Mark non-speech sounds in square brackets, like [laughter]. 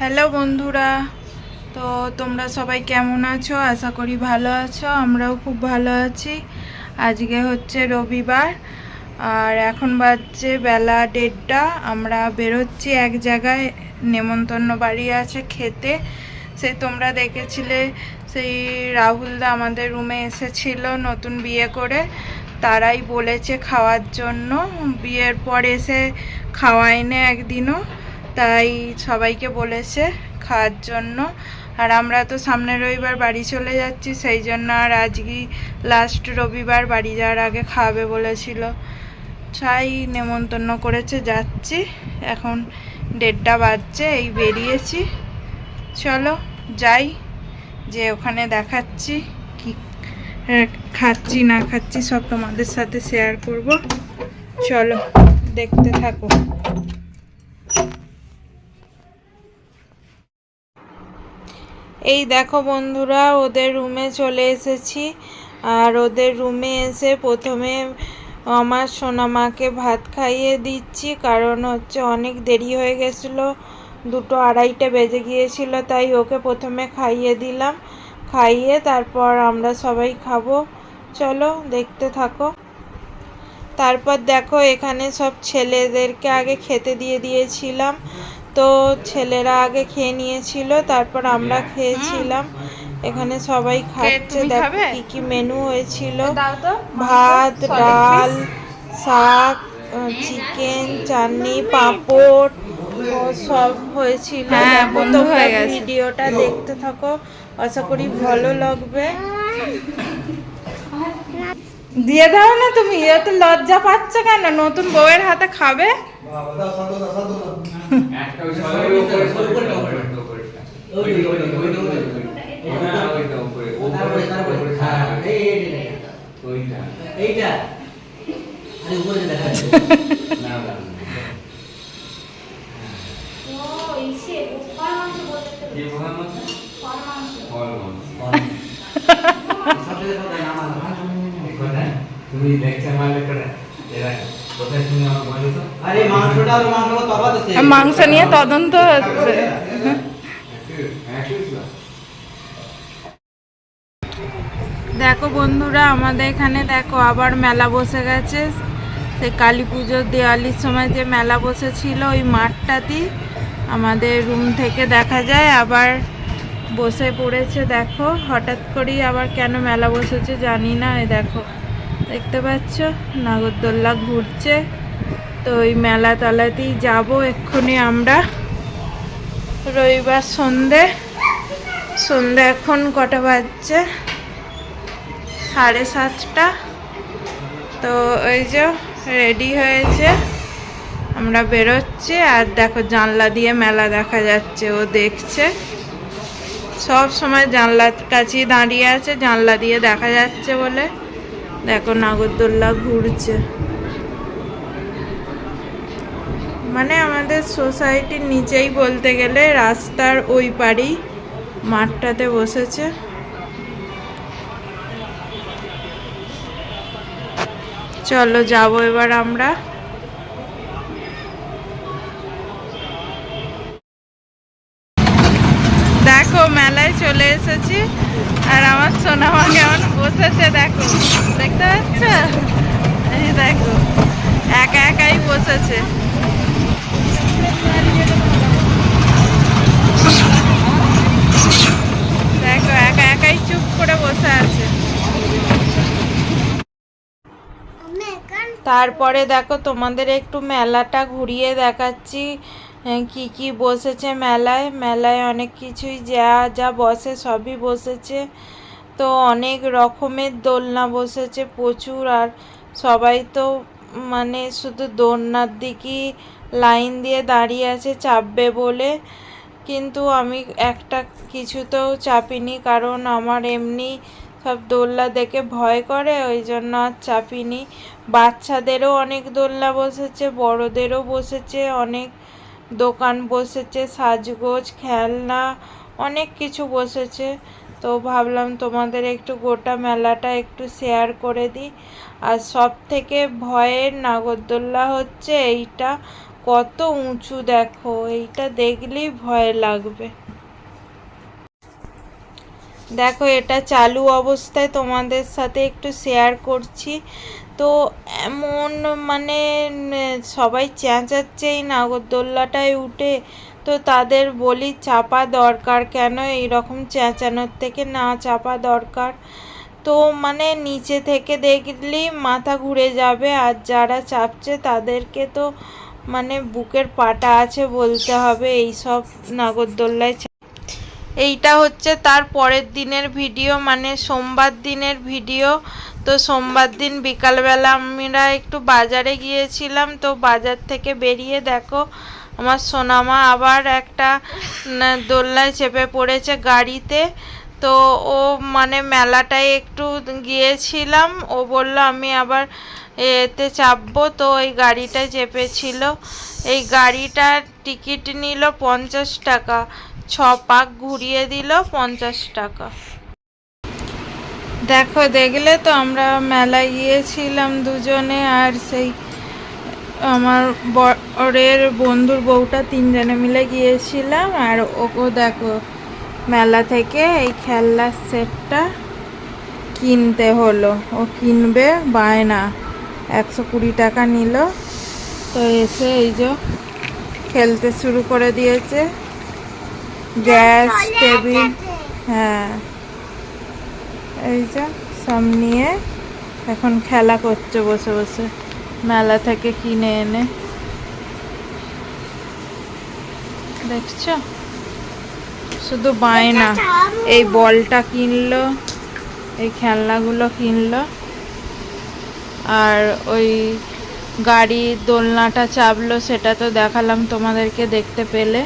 Hello বন্ধুরা, তো তোমরা সবাই কেমন আছো? আশা করি ভালো আছো, আমরাও খুব ভালো আছি। আজকে হচ্ছে রবিবার, আর এখন বাজছে বেলা দেড়টা, আমরা বেরোচ্ছি এক জায়গায়, নেমন্তন্ন বাড়ি আছে খেতে। সে তোমরা দেখেছিলে, সেই রাহুলদা আমাদের রুমে এসেছিল নতুন বিয়ে করে, তারাই বলেছে খাওয়ার জন্য। বিয়ের পর এসে খাওয়ায়নি একদিনও। তাই সবাইকে বলেছে খাওয়ার জন্য। আর আমরা তো সামনের রবিবার বাড়ি চলে যাচ্ছি, সেই জন্য আর আজকে লাস্ট রবিবার বাড়ি যাওয়ার আগে খাওয়াবে বলেছিল। তাই নেমন্তন্ন করেছে, যাচ্ছি। এখন দেড়টা বাজছে, এই বেরিয়েছি। চলো যাই, যে ওখানে দেখাচ্ছি কি খাচ্ছি, না খাচ্ছি, সব তোমাদের সাথে শেয়ার করব। চলো, দেখতে থাকো। এই দেখো বন্ধুরা, ওদের রুমে চলে এসেছি। আর ওদের রুমে এসে প্রথমে আমার সোনামাকে ভাত খাইয়ে দিচ্ছি, কারণ হচ্ছে অনেক দেরি হয়ে গেছিল। দুটো আড়াইটে বেজে গিয়েছিল, তাই ওকে প্রথমে খাইয়ে দিলাম। খাইয়ে তারপর আমরা সবাই খাব। চলো, দেখতে থাকো। তারপর দেখো, এখানে সব ছেলেদেরকে আগে খেতে দিয়ে দিয়েছিলাম। তো ছেলেরা আগে খেয়ে নিয়েছিল তারপর আমরা খেয়েছিলাম। এখানে সবাই খাচ্ছে দেখো? কি কি মেনু হয়েছিল। ভাত ডাল শাক চিকেন চাটনি পাঁপড় সব হয়েছিল। হ্যাঁ, হয়ে। ভিডিওটা দেখতে থাকো। আশা করি ভালো লাগবে। [laughs] দিয়ে দাও না তুমি এত লজ্জা পাচ্ছ কেন? নতুন বউয়ের হাতে খাবে? কি মোহাম্মদ ফল মাংস। [laughs] তুমি লেকচার মারলে করে এরা কোথায় তুমি আমার বলো তো? আরে মাংসটা আর মাংস তফাৎ আছে। মাংস নিয়ে তদন্ত হচ্ছে দেখো বন্ধুরা আমাদের এখানে দেখো আবার মেলা বসে গেছে। সেই কালী পুজোর দেওয়ালির সময় যে মেলা বসেছিল ওই মাঠটাতেই আমাদের রুম থেকে দেখা যায়। আবার বসে পড়েছে দেখো হঠাৎ করেই আবার কেন মেলা বসেছে জানি না এই দেখো। দেখতে পাচ্ছ? নাগরদোল্লা ঘুরছে। তো ওই মেলা তলাতেই যাব এক্ষুনি আমরা। রবিবার সন্ধে। সন্ধে এখন কটা বাজছে? সাড়ে সাতটা। তো ওই যে রেডি হয়েছে। আমরা বেরোচ্ছি। আর দেখো জানলা দিয়ে মেলা দেখা যাচ্ছে, ও দেখছে। সব সময় জানলার কাছেই দাঁড়িয়ে আছে, জানলা দিয়ে দেখা যাচ্ছে বলে। দেখো নাগরদোল্লা ঘুরছে। মানে আমাদের সোসাইটির নিচেই বলতে গেলে রাস্তার ওই পারেই মাঠটাতে বসেছে। চলো যাব এবার আমরা। দেখো মেলায় চলে এসেছি। আর আমার সোনা সোনামা কেমন বসেছে দেখো। দেখতে পাচ্ছ? এই দেখো, একা একাই বসেছে। দেখো, একা একাই চুপ করে বসে আছে। তারপরে দেখো তোমাদের একটু মেলাটা ঘুরিয়ে দেখাচ্ছি। কি কি বসেছে মেলায়? মেলায় অনেক কিছুই যা যা বসে সবই বসেছে। তো অনেক রকমের দোলনা বসেছে প্রচুর, আর সবাই তো মানে শুধু দোলনার দিকেই লাইন দিয়ে দাঁড়িয়ে আছে চাপবে বলে। কিন্তু আমি একটা কিছুতেও চাপিনি, কারণ আমার এমনি সব দোলনা দেখে ভয় করে, ওই জন্য আর চাপিনি। বাচ্চাদেরও অনেক দোলনা বসেছে, বড়দেরও বসেছে, অনেক দোকান বসেছে, সাজগোজ, খেলনা, অনেক কিছু বসেছে। তো ভাবলাম তোমাদের একটু গোটা মেলাটা একটু শেয়ার করে দিই। আর সব থেকে ভয়ের নাগরদোল্লা হচ্ছে এইটা। কত উঁচু দেখো, এইটা দেখলেই ভয় লাগবে। দেখো, এটা চালু অবস্থায় তোমাদের সাথে একটু শেয়ার করছি। তো এমন মানে সবাই চেঁচাচ্ছে এই নাগরদোল্লাটায় উঠে। তো তাদের বলি, চাপা দরকার কেন? এইরকম চেঁচানোর থেকে না চাপা দরকার। তো মানে নিচে থেকে দেখলেই মাথা ঘুরে যাবে, আর যারা চাপছে তাদেরকে তো মানে বুকের পাটা আছে বলতে হবে। এই সব নাগরদোল্লায় এইটা হচ্ছে তার পরের দিনের ভিডিও মানে সোমবার দিনের ভিডিও। তো সোমবার দিন বিকালবেলা আমরা একটু বাজারে গিয়েছিলাম, তো বাজার থেকে বেরিয়ে দেখো, আমার সোনামা আবার একটা দোলনায় চেপে পড়েছে গাড়িতে। তো ও মানে মেলাটায় একটু গিয়েছিলাম, ও বলল আমি আবার এতে চাপবো, তো ওই গাড়িটায় চেপেছিল। এই গাড়িটার টিকিট নিল পঞ্চাশ টাকা ছ পাক ঘুরিয়ে দিল পঞ্চাশ টাকা। দেখো, দেখলে তো আমরা মেলায় গিয়েছিলাম দুজনে আর সেই আমার বরের বন্ধুর বউটা তিনজনে মিলে গিয়েছিলাম আর ওকে দেখো, মেলা থেকে এই খেলনার সেটটা কিনতে হলো। ও কিনবে বায়না একশো কুড়ি টাকা নিল। তো এসে এই যে খেলতে শুরু করে দিয়েছে। গ্যাস টেবিল হ্যাঁ। এই যে সব নিয়ে এখন খেলা করছে বসে বসে। মেলা থেকে কিনে এনে। দেখছ? শুধু বায়না। এই বলটা কিনলো এই খেলনাগুলো কিনলো। আর ওই গাড়ি দোলনাটা চাপলো সেটা তো দেখালাম তোমাদেরকে দেখতে পেলে।